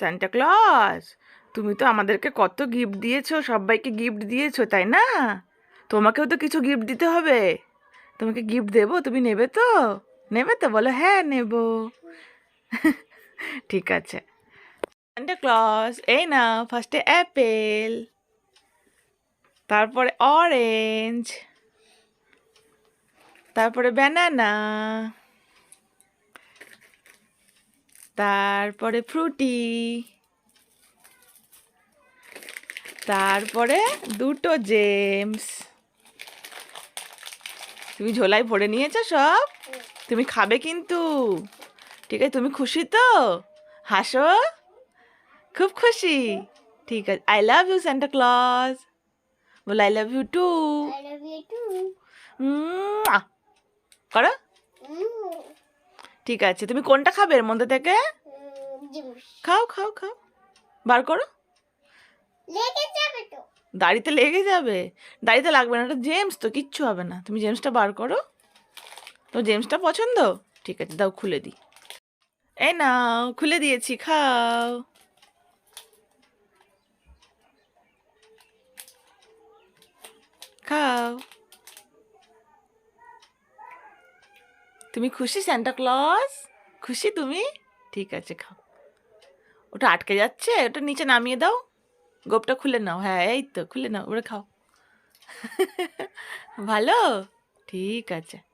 Santa Claus তুমি তো আমাদেরকে কত গিফট দিয়েছ, সবাইকে গিফট দিয়েছ, তাই না? তোমাকেও তো কিছু গিফট দিতে হবে। তোমাকে গিফট দেবো, তুমি নেবে তো? নেবে তো? বলো হ্যাঁ নেব। ঠিক আছে। সান্টা ক্লজ এই না ফার্স্টে অ্যাপেল তারপরে অরেঞ্জ তারপরে ব্যানানা তারপরে ফ্রুটি। তারপরে দুটো জেমস। তুমি ঝোলায় ভরে নিয়েছো সব? তুমি খাবে কিন্তু। ঠিক আছে তুমি খুশি তো? হাসো। খুব খুশি। ঠিক আছে I love you Santa Claus ball I love you too করো. ঠিক আছে। তুমি কোনটা খাবে এর মধ্যে থেকে? খাও খাও খাও। বার করো। দাড়িতে লেগে যাবে? দাড়িতে লাগবে না ওটা জেমস তো কিচ্ছু হবে না। তুমি জেমসটা বার করো। তো জেমসটা পছন্দ? ঠিক আছে দাও খুলে দিই। এই নাও খুলে দিয়েছি খাও। খাও। তুমি খুশি স্যান্টা ক্লজ খুশি তুমি? ঠিক আছে, খাও। ওটা আটকে যাচ্ছে, ওটা নিচে নামিয়ে দাও। গোপটা খুলে নাও। হ্যাঁ এই তো, খুলে নাও, ওটা খাও। ভালো? ঠিক আছে।